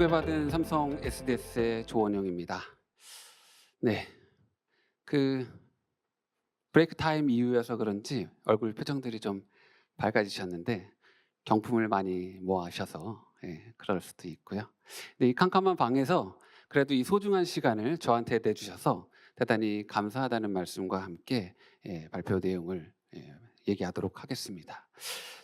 소개받은 삼성 SDS의 조원영입니다. 네, 그 브레이크 타임 이후여서 그런지 얼굴 표정들이 좀 밝아지셨는데 경품을 많이 모아셔서 예, 그럴 수도 있고요. 네, 이 캄캄한 방에서 그래도 이 소중한 시간을 저한테 내주셔서 대단히 감사하다는 말씀과 함께 예, 발표 내용을 예, 얘기하도록 하겠습니다.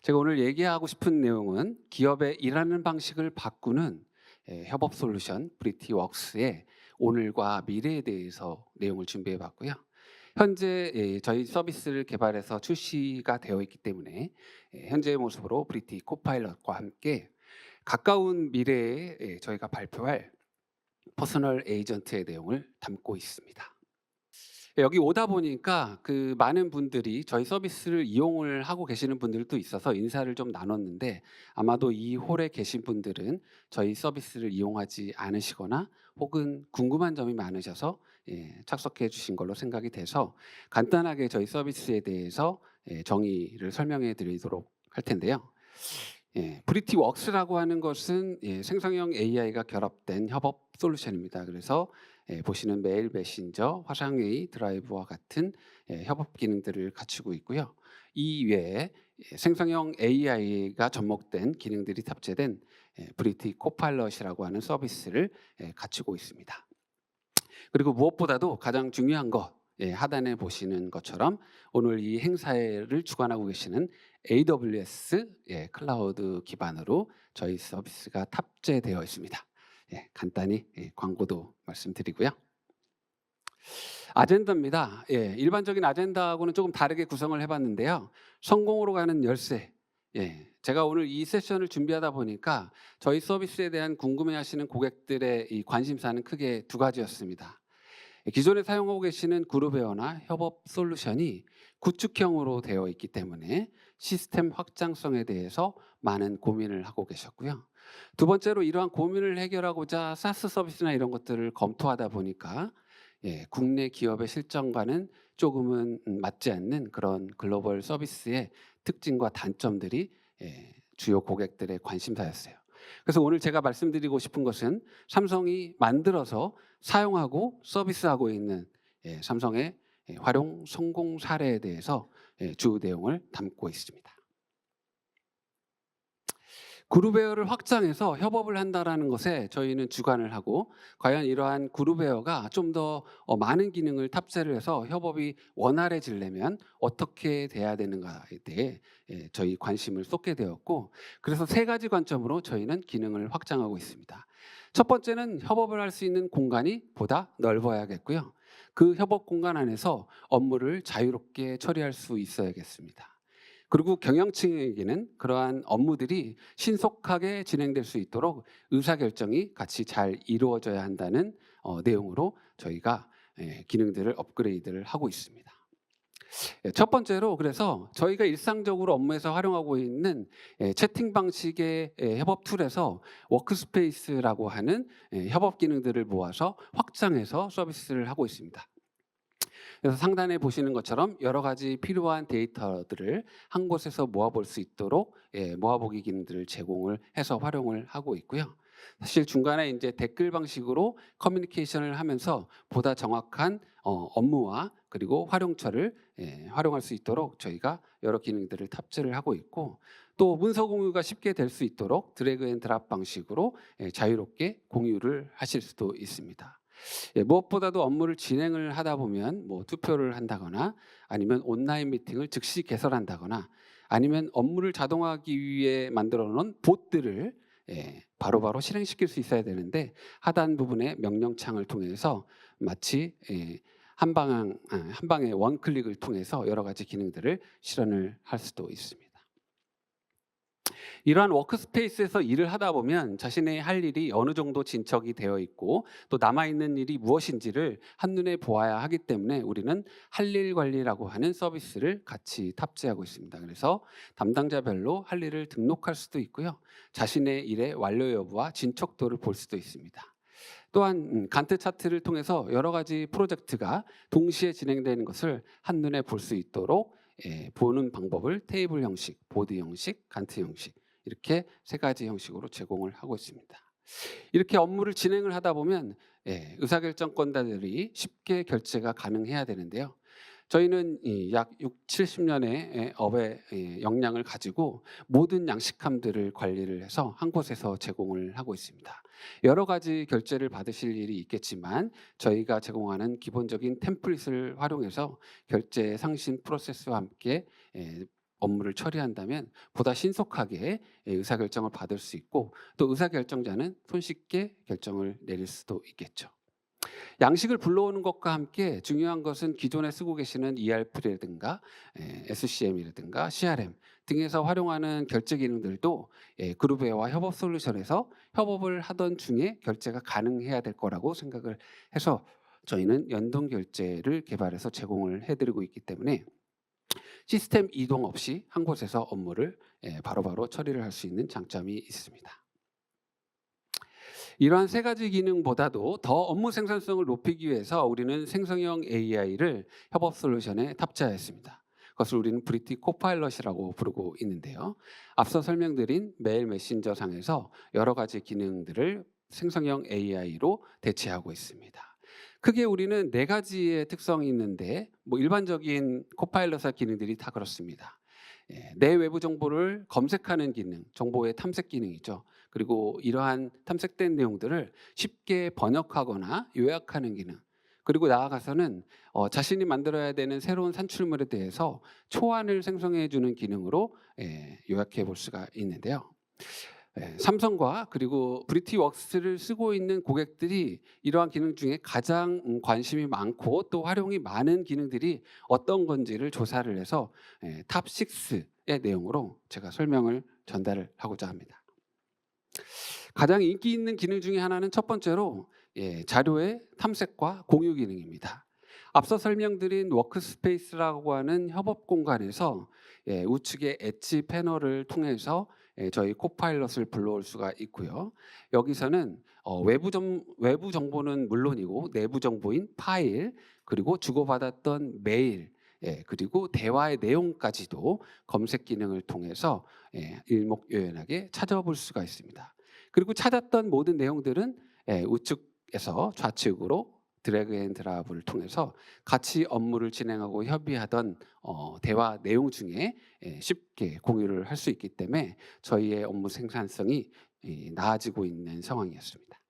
제가 오늘 얘기하고 싶은 내용은 기업의 일하는 방식을 바꾸는 예, 협업 솔루션 브리티웍스의 오늘과 미래에 대해서 내용을 준비해 봤고요. 현재 예, 저희 서비스를 개발해서 출시가 되어 있기 때문에 예, 현재의 모습으로 브리티 코파일럿과 함께 가까운 미래에 예, 저희가 발표할 퍼스널 에이전트의 내용을 담고 있습니다. 예, 여기 오다 보니까 그 많은 분들이 저희 서비스를 이용을 하고 계시는 분들도 있어서 인사를 좀 나눴는데 아마도 이 홀에 계신 분들은 저희 서비스를 이용하지 않으시거나 혹은 궁금한 점이 많으셔서 예, 착석해 주신 걸로 생각이 돼서 간단하게 저희 서비스에 대해서 예, 정의를 설명해 드리도록 할 텐데요. 예, 브리티 웍스라고 하는 것은 예, 생성형 AI가 결합된 협업 솔루션입니다. 그래서 예, 보시는 메일 메신저, 화상회의, 드라이브와 같은 예, 협업 기능들을 갖추고 있고요. 이 외에 예, 생성형 AI가 접목된 기능들이 탑재된 예, 브리티 코파일럿이라고 하는 서비스를 예, 갖추고 있습니다. 그리고 무엇보다도 가장 중요한 것 예, 하단에 보시는 것처럼 오늘 이 행사를 주관하고 계시는 AWS 예, 클라우드 기반으로 저희 서비스가 탑재되어 있습니다. 예, 간단히 예, 광고도 말씀드리고요. 아젠다입니다. 예, 일반적인 아젠다하고는 조금 다르게 구성을 해봤는데요. 성공으로 가는 열쇠. 예, 제가 오늘 이 세션을 준비하다 보니까 저희 서비스에 대한 궁금해하시는 고객들의 이 관심사는 크게 두 가지였습니다. 예, 기존에 사용하고 계시는 그룹웨어나 협업 솔루션이 구축형으로 되어 있기 때문에 시스템 확장성에 대해서 많은 고민을 하고 계셨고요. 두 번째로 이러한 고민을 해결하고자 사스 서비스나 이런 것들을 검토하다 보니까 예, 국내 기업의 실정과는 조금은 음, 맞지 않는 그런 글로벌 서비스의 특징과 단점들이 예, 주요 고객들의 관심사였어요. 그래서 오늘 제가 말씀드리고 싶은 것은 삼성이 만들어서 사용하고 서비스하고 있는 예, 삼성의 예, 활용 성공 사례에 대해서 예, 주 내용을 담고 있습니다. 그룹웨어를 확장해서 협업을 한다라는 것에 저희는 주관을 하고 과연 이러한 그룹웨어가 좀더 어, 많은 기능을 탑재를 해서 협업이 원활해지려면 어떻게 돼야 되는가에 대해 예, 저희 관심을 쏟게 되었고 그래서 세 가지 관점으로 저희는 기능을 확장하고 있습니다. 첫 번째는 협업을 할 수 있는 공간이 보다 넓어야겠고요. 그 협업 공간 안에서 업무를 자유롭게 처리할 수 있어야겠습니다. 그리고 경영층에게는 그러한 업무들이 신속하게 진행될 수 있도록 의사결정이 같이 잘 이루어져야 한다는 어, 내용으로 저희가 예, 기능들을 업그레이드를 하고 있습니다. 예, 첫 번째로 그래서 저희가 일상적으로 업무에서 활용하고 있는 예, 채팅 방식의 예, 협업 툴에서 워크스페이스라고 하는 예, 협업 기능들을 모아서 확장해서 서비스를 하고 있습니다. 그래서 상단에 보시는 것처럼 여러 가지 필요한 데이터들을 한 곳에서 모아볼 수 있도록 예, 모아보기 기능들을 제공을 해서 활용을 하고 있고요. 사실 중간에 이제 댓글 방식으로 커뮤니케이션을 하면서 보다 정확한 어, 업무와 그리고 활용처를 예, 활용할 수 있도록 저희가 여러 기능들을 탑재를 하고 있고 또 문서 공유가 쉽게 될 수 있도록 드래그 앤 드랍 방식으로 예, 자유롭게 공유를 하실 수도 있습니다. 예, 무엇보다도 업무를 진행을 하다 보면 뭐 투표를 한다거나 아니면 온라인 미팅을 즉시 개설한다거나 아니면 업무를 자동화하기 위해 만들어 놓은 봇들을 예, 바로바로 실행시킬 수 있어야 되는데 하단 부분의 명령창을 통해서 마치 예, 한 방향 아, 한 방의 원 클릭을 통해서 여러 가지 기능들을 실현을 할 수도 있습니다. 이러한 워크스페이스에서 일을 하다 보면 자신의 할 일이 어느 정도 진척이 되어 있고 또 남아 있는 일이 무엇인지를 한눈에 보아야 하기 때문에 우리는 할 일 관리라고 하는 서비스를 같이 탑재하고 있습니다. 그래서 담당자별로 할 일을 등록할 수도 있고요. 자신의 일의 완료 여부와 진척도를 볼 수도 있습니다. 또한 음, 간트 차트를 통해서 여러 가지 프로젝트가 동시에 진행되는 것을 한눈에 볼 수 있도록 예, 보는 방법을 테이블 형식, 보드 형식, 간트 형식 이렇게 세 가지 형식으로 제공을 하고 있습니다. 이렇게 업무를 진행을 하다 보면 예, 의사결정권자들이 쉽게 결제가 가능해야 되는데요. 저희는 이약 6, 70년의 업의 예, 역량을 가지고 모든 양식함들을 관리를 해서 한 곳에서 제공을 하고 있습니다. 여러 가지 결제를 받으실 일이 있겠지만 저희가 제공하는 기본적인 템플릿을 활용해서 결제 상신 프로세스와 함께 예, 업무를 처리한다면 보다 신속하게 예, 의사결정을 받을 수 있고 또 의사결정자는 손쉽게 결정을 내릴 수도 있겠죠. 양식을 불러오는 것과 함께 중요한 것은 기존에 쓰고 계시는 ERP라든가 SCM이라든가 CRM 등에서 활용하는 결제 기능들도 예, 그룹웨어와 협업 솔루션에서 협업을 하던 중에 결제가 가능해야 될 거라고 생각을 해서 저희는 연동 결제를 개발해서 제공을 해드리고 있기 때문에 시스템 이동 없이 한 곳에서 업무를 예, 바로바로 처리를 할 수 있는 장점이 있습니다. 이러한 세 가지 기능보다도 더 업무 생산성을 높이기 위해서 우리는 생성형 AI를 협업 솔루션에 탑재하였습니다. 그것을 우리는 브리티 코파일럿이라고 부르고 있는데요. 앞서 설명드린 메일 메신저 상에서 여러 가지 기능들을 생성형 AI로 대체하고 있습니다. 크게 우리는 네 가지의 특성이 있는데 뭐 일반적인 코파일럿의 기능들이 다 그렇습니다. 예, 내 외부 정보를 검색하는 기능, 정보의 탐색 기능이죠. 그리고 이러한 탐색된 내용들을 쉽게 번역하거나 요약하는 기능. 그리고 나아가서는 어, 자신이 만들어야 되는 새로운 산출물에 대해서 초안을 생성해 주는 기능으로 예, 요약해 볼 수가 있는데요. 예, 삼성과 그리고 브리티웍스를 쓰고 있는 고객들이 이러한 기능 중에 가장 음, 관심이 많고 또 활용이 많은 기능들이 어떤 건지를 조사를 해서 예, 탑6의 내용으로 제가 설명을 전달을 하고자 합니다. 가장 인기 있는 기능 중에 하나는 첫 번째로 예, 자료의 탐색과 공유 기능입니다. 앞서 설명드린 워크스페이스라고 하는 협업 공간에서 예, 우측의 엣지 패널을 통해서 예, 저희 코파일럿을 불러올 수가 있고요. 여기서는 어, 외부, 정, 외부 정보는 물론이고 내부 정보인 파일 그리고 주고받았던 메일 예, 그리고 대화의 내용까지도 검색 기능을 통해서 예, 일목요연하게 찾아볼 수가 있습니다. 그리고 찾았던 모든 내용들은 예, 우측에서 좌측으로 드래그 앤 드랍을 통해서 같이 업무를 진행하고 협의하던 어, 대화 내용 중에 예, 쉽게 공유를 할 수 있기 때문에 저희의 업무 생산성이 예, 나아지고 있는 상황이었습니다.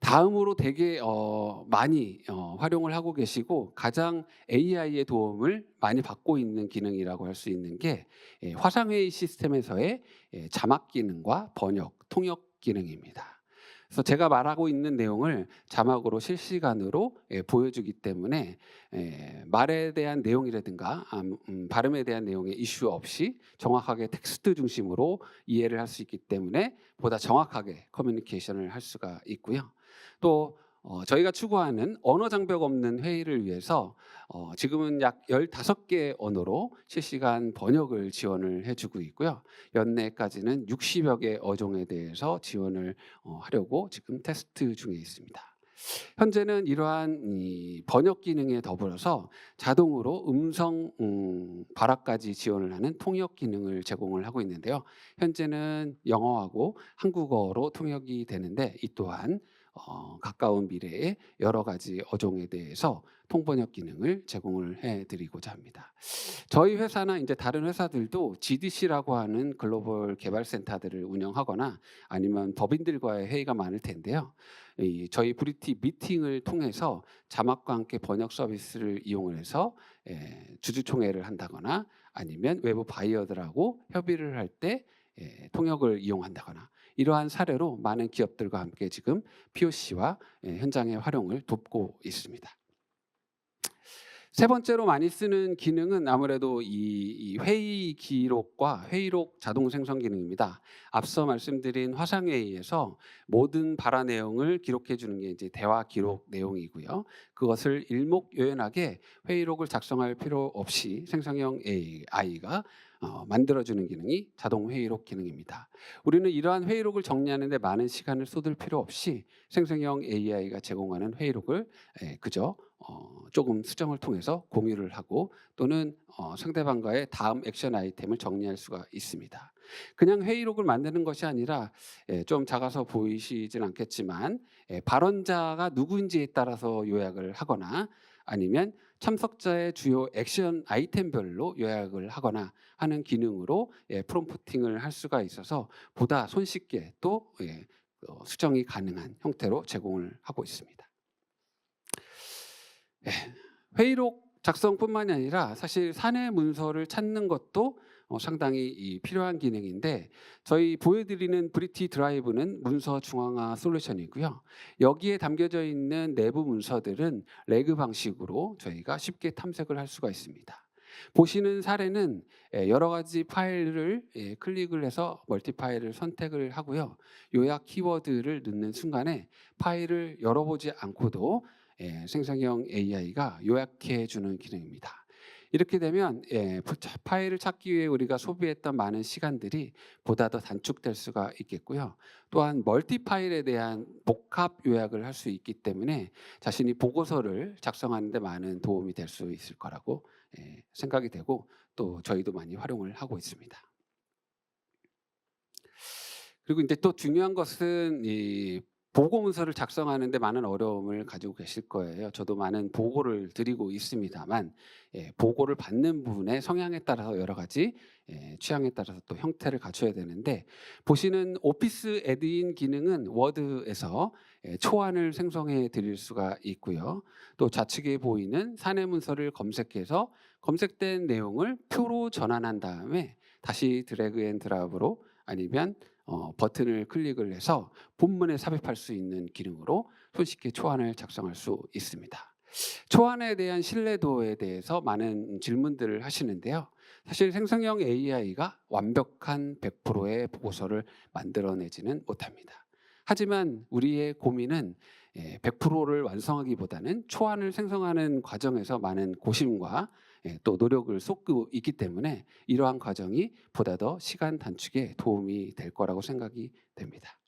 다음으로 되게 어, 많이 어, 활용을 하고 계시고 가장 AI의 도움을 많이 받고 있는 기능이라고 할 수 있는 게 예, 화상회의 시스템에서의 예, 자막 기능과 번역, 통역 기능입니다. 그래서 제가 말하고 있는 내용을 자막으로 실시간으로 예, 보여주기 때문에 예, 말에 대한 내용이라든가 아, 음, 발음에 대한 내용의 이슈 없이 정확하게 텍스트 중심으로 이해를 할 수 있기 때문에 보다 정확하게 커뮤니케이션을 할 수가 있고요. 또 어, 저희가 추구하는 언어 장벽 없는 회의를 위해서 어, 지금은 약 15개 언어로 실시간 번역을 지원을 해주고 있고요. 연내까지는 60여 개 어종에 대해서 지원을 어, 하려고 지금 테스트 중에 있습니다. 현재는 이러한 이 번역 기능에 더불어서 자동으로 음성 음, 발화까지 지원을 하는 통역 기능을 제공을 하고 있는데요. 현재는 영어하고 한국어로 통역이 되는데 이 또한 어, 가까운 미래에 여러 가지 어종에 대해서 통번역 기능을 제공을 해드리고자 합니다. 저희 회사나 이제 다른 회사들도 GDC라고 하는 글로벌 개발 센터들을 운영하거나 아니면 법인들과의 회의가 많을 텐데요. 이 저희 브리티 미팅을 통해서 자막과 함께 번역 서비스를 이용을 해서 예, 주주총회를 한다거나 아니면 외부 바이어들하고 협의를 할때 예, 통역을 이용한다거나 이러한 사례로 많은 기업들과 함께 지금 POC와 예, 현장의 활용을 돕고 있습니다. 세 번째로 많이 쓰는 기능은 아무래도 이, 회의 기록과 회의록 자동 생성 기능입니다. 앞서 말씀드린 화상 회의에서 모든 발화 내용을 기록해 주는 게 이제 대화 기록 내용이고요. 그것을 일목요연하게 회의록을 작성할 필요 없이 생성형 AI가 어, 만들어주는 기능이 자동 회의록 기능입니다. 우리는 이러한 회의록을 정리하는데 많은 시간을 쏟을 필요 없이 생성형 AI가 제공하는 회의록을 에, 그저 어, 조금 수정을 통해서 공유를 하고 또는 어, 상대방과의 다음 액션 아이템을 정리할 수가 있습니다. 그냥 회의록을 만드는 것이 아니라 예, 좀 작아서 보이시진 않겠지만 예, 발언자가 누구인지에 따라서 요약을 하거나 아니면 참석자의 주요 액션 아이템별로 요약을 하거나 하는 기능으로 예, 프롬프팅을 할 수가 있어서 보다 손쉽게 또 예, 어, 수정이 가능한 형태로 제공을 하고 있습니다. 예, 회의록 작성뿐만이 아니라 사실 사내 문서를 찾는 것도 어, 상당히 이 필요한 기능인데 저희 보여드리는 브리티 드라이브는 문서 중앙화 솔루션이고요. 여기에 담겨져 있는 내부 문서들은 레그 방식으로 저희가 쉽게 탐색을 할 수가 있습니다. 보시는 사례는 예, 여러 가지 파일을 예, 클릭을 해서 멀티 파일을 선택을 하고요. 요약 키워드를 넣는 순간에 파일을 열어보지 않고도 예, 생성형 AI가 요약해 주는 기능입니다. 이렇게 되면 예, 파일을 찾기 위해 우리가 소비했던 많은 시간들이 보다 더 단축될 수가 있겠고요. 또한 멀티 파일에 대한 복합 요약을 할 수 있기 때문에 자신이 보고서를 작성하는 데 많은 도움이 될 수 있을 거라고 예, 생각이 되고 또 저희도 많이 활용을 하고 있습니다. 그리고 이제 또 중요한 것은 이 보고 문서를 작성하는데 많은 어려움을 가지고 계실 거예요. 저도 많은 보고를 드리고 있습니다만 예, 보고를 받는 분의 성향에 따라서 여러 가지 예, 취향에 따라서 또 형태를 갖춰야 되는데 보시는 오피스 애드인 기능은 워드에서 예, 초안을 생성해 드릴 수가 있고요. 또 좌측에 보이는 사내 문서를 검색해서 검색된 내용을 표로 전환한 다음에 다시 드래그 앤 드랍으로 아니면 어, 버튼을 클릭을 해서 본문에 삽입할 수 있는 기능으로 손쉽게 초안을 작성할 수 있습니다. 초안에 대한 신뢰도에 대해서 많은 질문들을 하시는데요. 사실 생성형 AI가 완벽한 100%의 보고서를 만들어내지는 못합니다. 하지만 우리의 고민은 100%를 완성하기보다는 초안을 생성하는 과정에서 많은 고심과 예, 또 노력을 쏟고 있기 때문에 이러한 과정이 보다 더 시간 단축에 도움이 될 거라고 생각이 됩니다.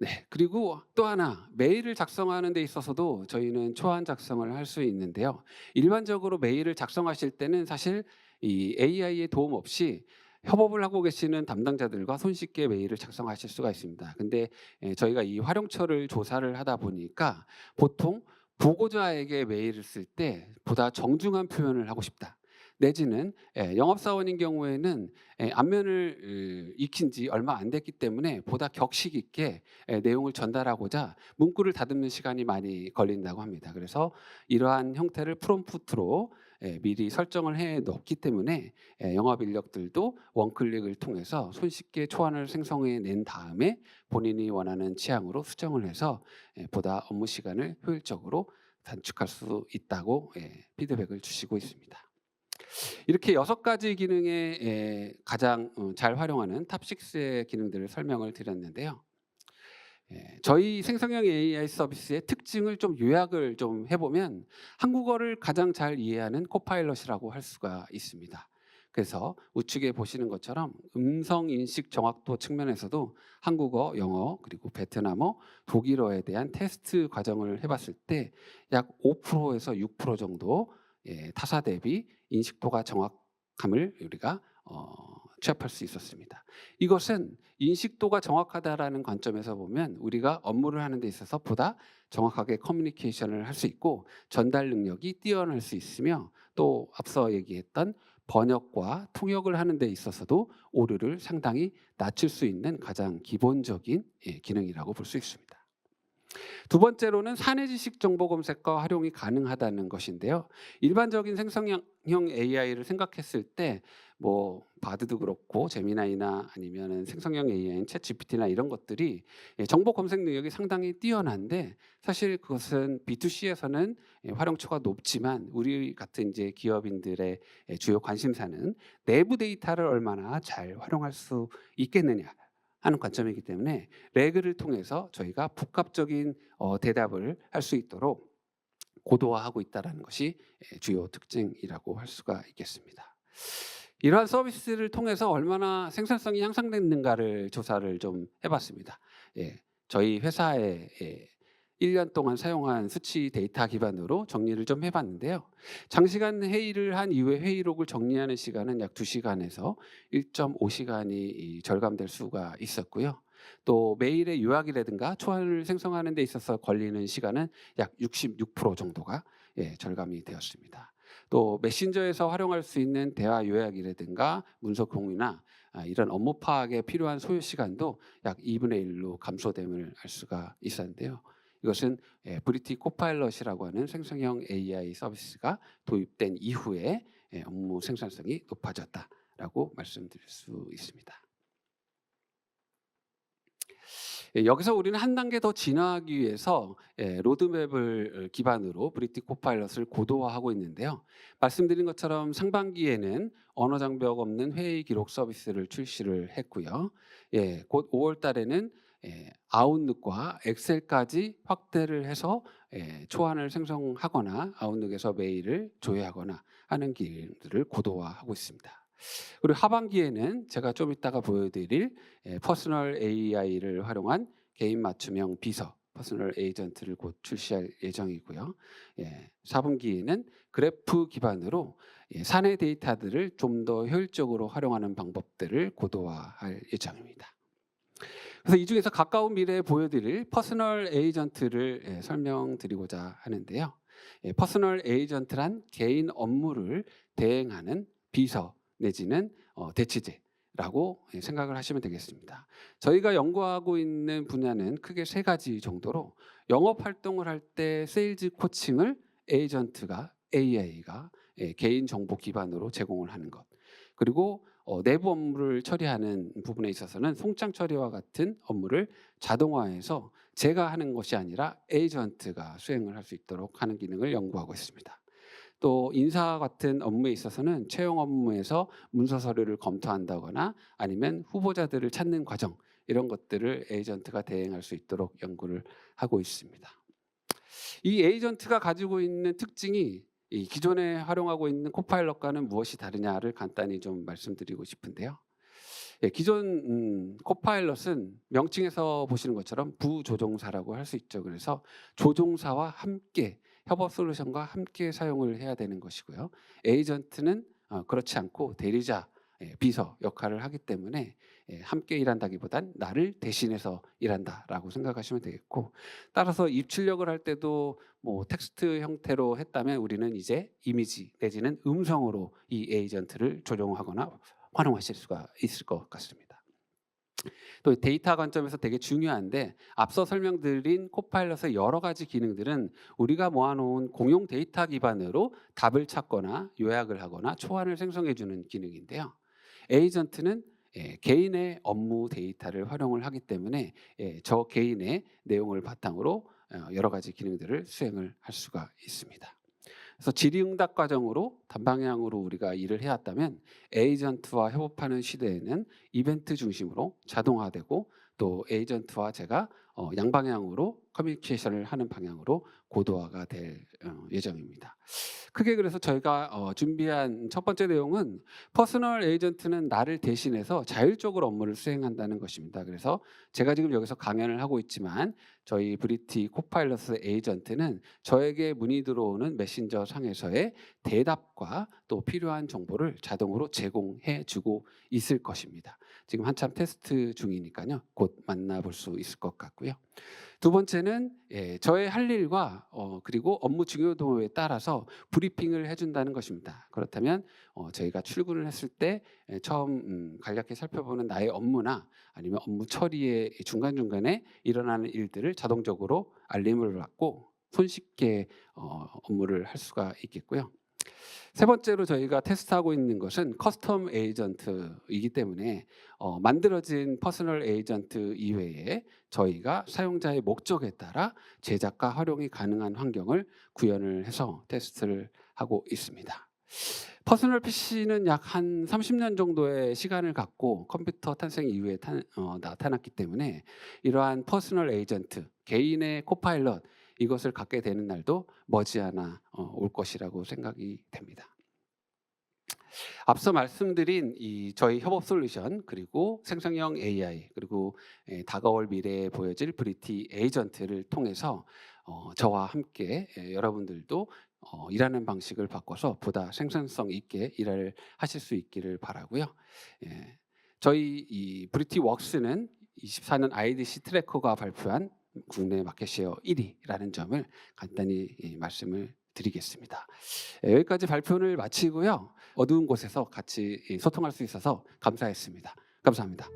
네, 그리고 또 하나 메일을 작성하는 데 있어서도 저희는 초안 작성을 할 수 있는데요. 일반적으로 메일을 작성하실 때는 사실 이 AI의 도움 없이 협업을 하고 계시는 담당자들과 손쉽게 메일을 작성하실 수가 있습니다. 근데 예, 저희가 이 활용처를 조사를 하다 보니까 보통 보고자에게 메일을 쓸 때 보다 정중한 표현을 하고 싶다. 내지는 예, 영업사원인 경우에는 예, 안면을 으, 익힌 지 얼마 안 됐기 때문에 보다 격식 있게 예, 내용을 전달하고자 문구를 다듬는 시간이 많이 걸린다고 합니다. 그래서 이러한 형태를 프롬프트로 예, 미리 설정을 해 놓기 때문에 예, 영업 인력들도 원클릭을 통해서 손쉽게 초안을 생성해 낸 다음에 본인이 원하는 취향으로 수정을 해서 예, 보다 업무 시간을 효율적으로 단축할 수 있다고 예, 피드백을 주시고 있습니다. 이렇게 여섯 가지 기능에 예, 가장 어, 잘 활용하는 탑6의 기능들을 설명을 드렸는데요. 예, 저희 생성형 AI 서비스의 특징을 좀 요약을 좀 해보면 한국어를 가장 잘 이해하는 코파일럿이라고 할 수가 있습니다. 그래서 우측에 보시는 것처럼 음성 인식 정확도 측면에서도 한국어, 영어, 그리고 베트남어, 독일어에 대한 테스트 과정을 해봤을 때 약 5%에서 6% 정도 예, 타사 대비 인식도가 정확함을 우리가 어, 취합할 수 있었습니다. 이것은 인식도가 정확하다라는 관점에서 보면 우리가 업무를 하는 데 있어서 보다 정확하게 커뮤니케이션을 할 수 있고 전달 능력이 뛰어날 수 있으며 또 앞서 얘기했던 번역과 통역을 하는 데 있어서도 오류를 상당히 낮출 수 있는 가장 기본적인 예, 기능이라고 볼 수 있습니다. 두 번째로는 사내 지식 정보 검색과 활용이 가능하다는 것인데요. 일반적인 생성형 AI를 생각했을 때 뭐 바드도 그렇고 제미나이나 아니면은 생성형 AI인 챗 GPT나 이런 것들이 예, 정보 검색 능력이 상당히 뛰어난데 사실 그것은 B2C에서는 예, 활용처가 높지만 우리 같은 이제 기업인들의 예, 주요 관심사는 내부 데이터를 얼마나 잘 활용할 수 있겠느냐 하는 관점이기 때문에 레그를 통해서 저희가 복합적인 어, 대답을 할 수 있도록 고도화하고 있다는 것이 예, 주요 특징이라고 할 수가 있겠습니다. 이러한 서비스를 통해서 얼마나 생산성이 향상됐는가를 조사를 좀 해봤습니다. 예, 저희 회사의 예, 1년 동안 사용한 수치 데이터 기반으로 정리를 좀 해봤는데요. 장시간 회의를 한 이후에 회의록을 정리하는 시간은 약 2시간에서 1.5시간이 절감될 수가 있었고요. 또 메일의 요약이라든가 초안을 생성하는 데 있어서 걸리는 시간은 약 66% 정도가 예, 절감이 되었습니다. 또 메신저에서 활용할 수 있는 대화 요약이라든가 문서 공유나 아, 이런 업무 파악에 필요한 소요 시간도 약 2분의 1로 감소됨을 알 수가 있었는데요. 이것은 예, 브리티 코파일럿이라고 하는 생성형 AI 서비스가 도입된 이후에 예, 업무 생산성이 높아졌다라고 말씀드릴 수 있습니다. 예, 여기서 우리는 한 단계 더 진화하기 위해서 예, 로드맵을 기반으로 브리티 코파일럿을 고도화하고 있는데요. 말씀드린 것처럼 상반기에는 언어 장벽 없는 회의 기록 서비스를 출시를 했고요. 예, 곧 5월 달에는 예, 아웃룩과 엑셀까지 확대를 해서 예, 초안을 생성하거나 아웃룩에서 메일을 조회하거나 하는 기능들을 고도화하고 있습니다. 그리고 하반기에는 제가 좀 이따가 보여드릴 예, 퍼스널 AI를 활용한 개인 맞춤형 비서 퍼스널 에이전트를 곧 출시할 예정이고요. 예, 4분기에는 그래프 기반으로 예, 사내 데이터들을 좀 더 효율적으로 활용하는 방법들을 고도화할 예정입니다. 그래서 이 중에서 가까운 미래에 보여드릴 퍼스널 에이전트를 예, 설명드리고자 하는데요. 예, 퍼스널 에이전트란 개인 업무를 대행하는 비서 내지는 어, 대치제라고 예, 생각을 하시면 되겠습니다. 저희가 연구하고 있는 분야는 크게 세 가지 정도로 영업 활동을 할 때 세일즈 코칭을 에이전트가 AI가 예, 개인 정보 기반으로 제공을 하는 것. 그리고 어, 내부 업무를 처리하는 부분에 있어서는 송장 처리와 같은 업무를 자동화해서 제가 하는 것이 아니라 에이전트가 수행을 할 수 있도록 하는 기능을 연구하고 있습니다. 또 인사 같은 업무에 있어서는 채용 업무에서 문서 서류를 검토한다거나 아니면 후보자들을 찾는 과정 이런 것들을 에이전트가 대행할 수 있도록 연구를 하고 있습니다. 이 에이전트가 가지고 있는 특징이 이 기존에 활용하고 있는 코파일럿과는 무엇이 다르냐를 간단히 좀 말씀드리고 싶은데요. 예, 기존 음, 코파일럿은 명칭에서 보시는 것처럼 부조종사라고 할 수 있죠. 그래서 조종사와 함께 협업 솔루션과 함께 사용을 해야 되는 것이고요. 에이전트는 어, 그렇지 않고 대리자 예, 비서 역할을 하기 때문에 예, 함께 일한다기보단 나를 대신해서 일한다라고 생각하시면 되겠고 따라서 입출력을 할 때도 뭐 텍스트 형태로 했다면 우리는 이제 이미지 내지는 음성으로 이 에이전트를 조종하거나 활용하실 수가 있을 것 같습니다. 또 데이터 관점에서 되게 중요한데 앞서 설명드린 코파일럿의 여러 가지 기능들은 우리가 모아놓은 공용 데이터 기반으로 답을 찾거나 요약을 하거나 초안을 생성해주는 기능인데요. 에이전트는 예, 개인의 업무 데이터를 활용을 하기 때문에 예, 저 개인의 내용을 바탕으로 어, 여러 가지 기능들을 수행을 할 수가 있습니다. 그래서 질의응답 과정으로 단방향으로 우리가 일을 해왔다면 에이전트와 협업하는 시대에는 이벤트 중심으로 자동화되고 또 에이전트와 제가 어, 양방향으로 커뮤니케이션을 하는 방향으로 고도화가 될 어, 예정입니다. 크게 그래서 저희가 어, 준비한 첫 번째 내용은 퍼스널 에이전트는 나를 대신해서 자율적으로 업무를 수행한다는 것입니다. 그래서 제가 지금 여기서 강연을 하고 있지만 저희 브리티 코파일럿 에이전트는 저에게 문의 들어오는 메신저 상에서의 대답과 또 필요한 정보를 자동으로 제공해 주고 있을 것입니다. 지금 한참 테스트 중이니까요. 곧 만나볼 수 있을 것 같고요. 두 번째는 예, 저의 할 일과 어, 그리고 업무 중요도에 따라서 브리핑을 해준다는 것입니다. 그렇다면 어, 저희가 출근을 했을 때 예, 처음 음, 간략히 살펴보는 나의 업무나 아니면 업무 처리의 중간 중간에 일어나는 일들을 자동적으로 알림을 받고 손쉽게 어, 업무를 할 수가 있겠고요. 세 번째로 저희가 테스트하고 있는 것은 커스텀 에이전트이기 때문에 어, 만들어진 퍼스널 에이전트 이외에 저희가 사용자의 목적에 따라 제작과 활용이 가능한 환경을 구현을 해서 테스트를 하고 있습니다. 퍼스널 PC는 약 한 30년 정도의 시간을 갖고 컴퓨터 탄생 이후에 탄, 어, 나타났기 때문에 이러한 퍼스널 에이전트, 개인의 코파일럿 이것을 갖게 되는 날도 머지않아 어, 올 것이라고 생각이 됩니다. 앞서 말씀드린 이 저희 협업 솔루션 그리고 생성형 AI 그리고 예, 다가올 미래에 보여질 브리티 에이전트를 통해서 어, 저와 함께 예, 여러분들도 어, 일하는 방식을 바꿔서 보다 생산성 있게 일을 하실 수 있기를 바라고요. 예, 저희 이 브리티 웍스는 24년 IDC 트래커가 발표한 국내 마켓쉐어 1위라는 점을 간단히 이 말씀을 드리겠습니다. 예, 여기까지 발표를 마치고요. 어두운 곳에서 같이 이 소통할 수 있어서 감사했습니다. 감사합니다.